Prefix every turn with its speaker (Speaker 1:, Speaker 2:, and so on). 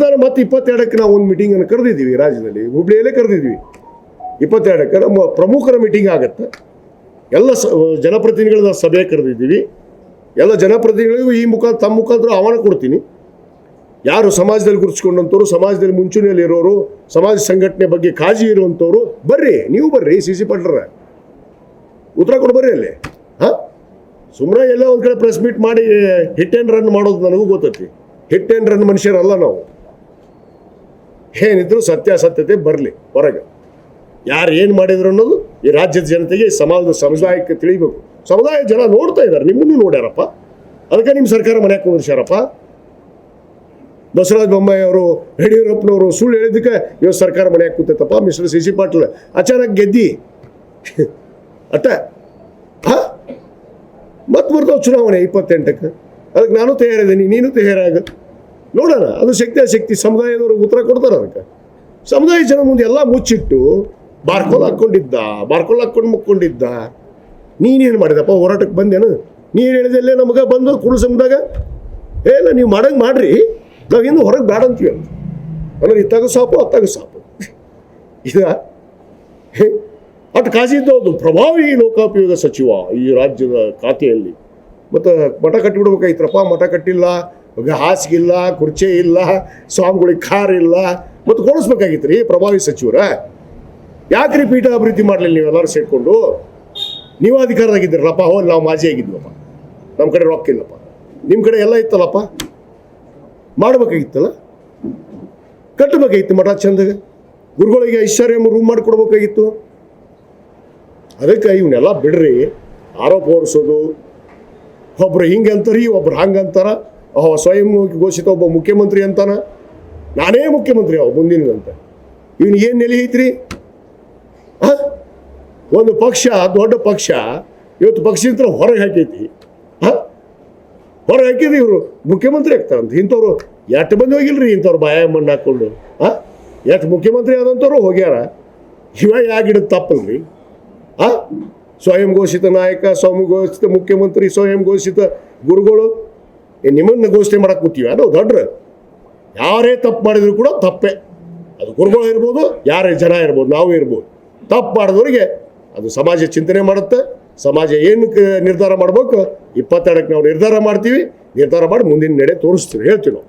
Speaker 1: ಮತ್ತೆ ಇಪ್ಪತ್ತೆರಡಕ್ಕೆ ನಾವು ಒಂದು ಮೀಟಿಂಗನ್ನು ಕರೆದಿದ್ದೀವಿ ರಾಜ್ಯದಲ್ಲಿ, ಹುಬ್ಳಿಯಲ್ಲೇ ಕರೆದಿದ್ವಿ ಇಪ್ಪತ್ತೆರಡಕ್ಕೆ ನಮ್ಮ ಪ್ರಮುಖರ ಮೀಟಿಂಗ್ ಆಗುತ್ತೆ. ಎಲ್ಲ ಸ ಜನಪ್ರತಿನಿಧಿಗಳ ಸಭೆ ಕರೆದಿದ್ದೀವಿ. ಎಲ್ಲ ಜನಪ್ರತಿನಿಧಿಗಳಿಗೂ ಈ ಮುಖ, ತಮ್ಮ ಮುಖಾಂತರ ಆಹ್ವಾನ ಕೊಡ್ತೀನಿ. ಯಾರು ಸಮಾಜದಲ್ಲಿ ಗುರುತಿಸ್ಕೊಂಡಂಥವ್ರು, ಸಮಾಜದಲ್ಲಿ ಮುಂಚೂಣಿಯಲ್ಲಿ ಇರೋರು, ಸಮಾಜ ಸಂಘಟನೆ ಬಗ್ಗೆ ಕಾಳಜಿ ಇರುವಂಥವ್ರು, ಬರ್ರಿ, ನೀವು ಬರ್ರಿ, ಸಿ ಸಿ ಪಟ್ರ ಉತ್ತರ ಕೊಡು, ಬರ್ರಿ ಅಲ್ಲಿ. ಹಾಂ? ಸುಮ್ಮನೆ ಎಲ್ಲ ಒಂದು ಕಡೆ ಪ್ರೆಸ್ ಮೀಟ್ ಮಾಡಿ ಹಿಟ್ ಆ್ಯಂಡ್ ರನ್ ಮಾಡೋದು ನನಗೂ ಗೊತ್ತೈತಿ. ಹಿಟ್ ಆ್ಯಂಡ್ ರನ್ ಮನುಷ್ಯರಲ್ಲ ನಾವು. ಏನಿದ್ರು ಸತ್ಯಾಸತ್ಯತೆ ಬರಲಿ ಹೊರಗೆ. ಯಾರು ಏನು ಮಾಡಿದ್ರು ಅನ್ನೋದು ಈ ರಾಜ್ಯದ ಜನತೆಗೆ ಸಮಾಜದ ಸಮುದಾಯಕ್ಕೆ ತಿಳಿಬೇಕು. ಸಮುದಾಯ ಜನ ನೋಡ್ತಾ ಇದ್ದಾರೆ, ನಿಮ್ಮನ್ನು ನೋಡ್ಯಾರಪ್ಪ. ಅದಕ್ಕೆ ನಿಮ್ಮ ಸರ್ಕಾರ ಮನ್ಯಾಗ ಕುಂದಿರ್ಸ್ಯಾರಪ್ಪ ಬಸವರಾಜ ಬೊಮ್ಮಾಯಿ ಅವರು, ಯಡಿಯೂರಪ್ಪನವರು ಸುಳ್ಳು ಹೇಳಿದ್ದಕ್ಕೆ ಇವತ್ತು ಸರ್ಕಾರ ಮನ್ಯಾಗ ಕೂತೈತಪ್ಪ ಮಿಸ್ಟರ್ ಸಿ ಸಿ ಪಾಟೀಲ್ ಅಚಾನಕ್ ಗೆದ್ದಿ. ಅತ್ತ? ಹಾ? ಮತ್ತೆ ಬರ್ತಾವ ಚುನಾವಣೆ ಇಪ್ಪತ್ತೆಂಟಕ್ಕೆ. ಅದಕ್ಕೆ ನಾನು ತಯಾರಿದ್ದೀನಿ, ನೀನು ತಯಾರಾಗ. ನೋಡೋಣ. ಅದು ಶಕ್ತಿ ಶಕ್ತಿ, ಸಮುದಾಯದವರು ಉತ್ತರ ಕೊಡ್ತಾರೆ ಅದಕ್ಕೆ. ಸಮುದಾಯ ಜನ ಮುಂದೆ ಎಲ್ಲ ಮುಚ್ಚಿಟ್ಟು, ಬಾರ್ಕೋಲ್ ಹಾಕ್ಕೊಂಡಿದ್ದ, ಬಾರ್ಕೋಲ್ ಹಾಕ್ಕೊಂಡು ಮುಕ್ಕೊಂಡಿದ್ದ. ನೀನೇನು ಮಾಡಿದಪ್ಪ, ಹೋರಾಟಕ್ಕೆ ಬಂದೇನು? ನೀನು ಹೇಳಿದಲ್ಲೇ ನಮಗೆ ಬಂದು ಕುಳು ಸಮದಾಗ ಏ, ಇಲ್ಲ, ನೀವು ಮಾಡಂಗೆ ಮಾಡ್ರಿ. ನಾವು ಇನ್ನು ಹೊರಗೆ ಬೇಡ ಅಂತೀವಿ ಅಂತ. ಅಂದ್ರೆ ಇತ್ತಾಗ ಸಾಪು, ಅತ್ತಾಗ ಸಾಪು. ಇದ ಅಟ್ ಕಾಜಿ ಇದ್ದದ್ದು ಪ್ರಭಾವಿ ಲೋಕೋಪಯೋಗ ಸಚಿವ ಈ ರಾಜ್ಯದ ಖಾತೆಯಲ್ಲಿ. ಮತ್ತು ಮಠ ಕಟ್ಟಿಬಿಡ್ಬೇಕಾಯ್ತರಪ್ಪ, ಮಠ ಕಟ್ಟಿಲ್ಲ. ಈಗ ಹಾಸಿಗಿಲ್ಲ, ಕುರ್ಚಿ ಇಲ್ಲ, ಸ್ವಾಮಿಗಳಿಗೆ ಕಾರ್ ಇಲ್ಲ, ಮತ್ತು ಕೊಡಿಸ್ಬೇಕಾಗಿತ್ತು ರೀ ಪ್ರಭಾವಿ ಸಚಿವರ? ಯಾಕ್ರಿ ಪೀಠ ಅಭಿವೃದ್ಧಿ ಮಾಡಲಿಲ್ಲ ನೀವೆಲ್ಲರೂ ಸೇರಿಕೊಂಡು? ನೀವು ಅಧಿಕಾರದಾಗಿದ್ದೀರಲ್ಲಪ್ಪ, ಹೋ, ನಾವು ಮಾಜಿ ಆಗಿದ್ವಪ್ಪ. ನಮ್ಮ ಕಡೆ ರೊಕ್ಕ ಇಲ್ಲಪ್ಪ. ನಿಮ್ಮ ಕಡೆ ಎಲ್ಲ ಇತ್ತಲ್ಲಪ್ಪ? ಮಾಡಬೇಕಾಗಿತ್ತಲ್ಲ? ಕಟ್ಟಬೇಕಾಗಿತ್ತು ಮಠ ಚಂದಗೆ? ಗುರುಗಳಿಗೆ ಐಶ್ವರ್ಯ ರೂಮ್ ಮಾಡಿಕೊಡ್ಬೇಕಾಗಿತ್ತು ಅದಕ್ಕೆ ಇವನ್ನೆಲ್ಲ ಬಿಡ್ರಿ, ಆರೋಪ ಹೊರಿಸೋದು. ಒಬ್ರು ಹಿಂಗೆ ಅಂತಾರೀ ಒಬ್ರು ಹಂಗೆ ಅಂತಾರ. ಸ್ವಯಂ ಘೋಷಿತ ಒಬ್ಬ ಮುಖ್ಯಮಂತ್ರಿ ಅಂತಾನ? ನಾನೇ ಮುಖ್ಯಮಂತ್ರಿ, ಅವ ಮುಂದಿನದಂತ. ಇವನು ಏನು ನೆಲೆ ಐತ್ರಿ? ಒಂದು ಪಕ್ಷ, ದೊಡ್ಡ ಪಕ್ಷ, ಇವತ್ತು ಪಕ್ಷದಿಂದ ಹೊರಗೆ ಹಾಕೈತಿ. ಹಾಂ ಹೊರಗೆ ಹಾಕಿದ್ರೆ ಇವರು ಮುಖ್ಯಮಂತ್ರಿ ಆಗ್ತಾರಂತ. ಇಂಥವ್ರು ಎಷ್ಟು ಮಂದಿ ಹೋಗಿಲ್ರಿ ಇಂಥವ್ರು ಬಾಯ ಮಣ್ಣು ಹಾಕ್ಕೊಂಡು? ಹಾಂ ಎಷ್ಟು ಮುಖ್ಯಮಂತ್ರಿ ಆದಂಥವ್ರು ಹೋಗ್ಯಾರ? ಇವ ಯಾಗಿಡೋದು ತಪ್ಪಲ್ರಿ? ಆ? ಸ್ವಯಂ ಘೋಷಿತ ನಾಯಕ, ಸ್ವಯಂ ಘೋಷಿತ ಮುಖ್ಯಮಂತ್ರಿ, ಸ್ವಯಂ ಘೋಷಿತ ಗುರುಗಳು ನಿಮ್ಮನ್ನ ಘೋಷಣೆ ಮಾಡಕ್ಕೆ ಕೂತೀವಿ. ಅದು ದೊಡ್ಡ ಯಾರೇ ತಪ್ಪು ಮಾಡಿದ್ರು ಕೂಡ ತಪ್ಪೇ. ಅದು ಗುರುಗಳು ಇರ್ಬೋದು, ಯಾರೇ ಜನ ಇರ್ಬೋದು, ನಾವು ಇರ್ಬೋದು. ತಪ್ಪು ಮಾಡಿದವರಿಗೆ ಅದು ಸಮಾಜ ಚಿಂತನೆ ಮಾಡುತ್ತೆ. ಸಮಾಜ ಏನು ನಿರ್ಧಾರ ಮಾಡಬೇಕು, ಇಪ್ಪತ್ತೆರಡಕ್ಕೆ ನಾವು ನಿರ್ಧಾರ ಮಾಡ್ತೀವಿ. ನಿರ್ಧಾರ ಮಾಡಿ ಮುಂದಿನ ನಡೆ ತೋರಿಸ್ತೀವಿ. ಹೇಳ್ತೀವಿ ನಾವು.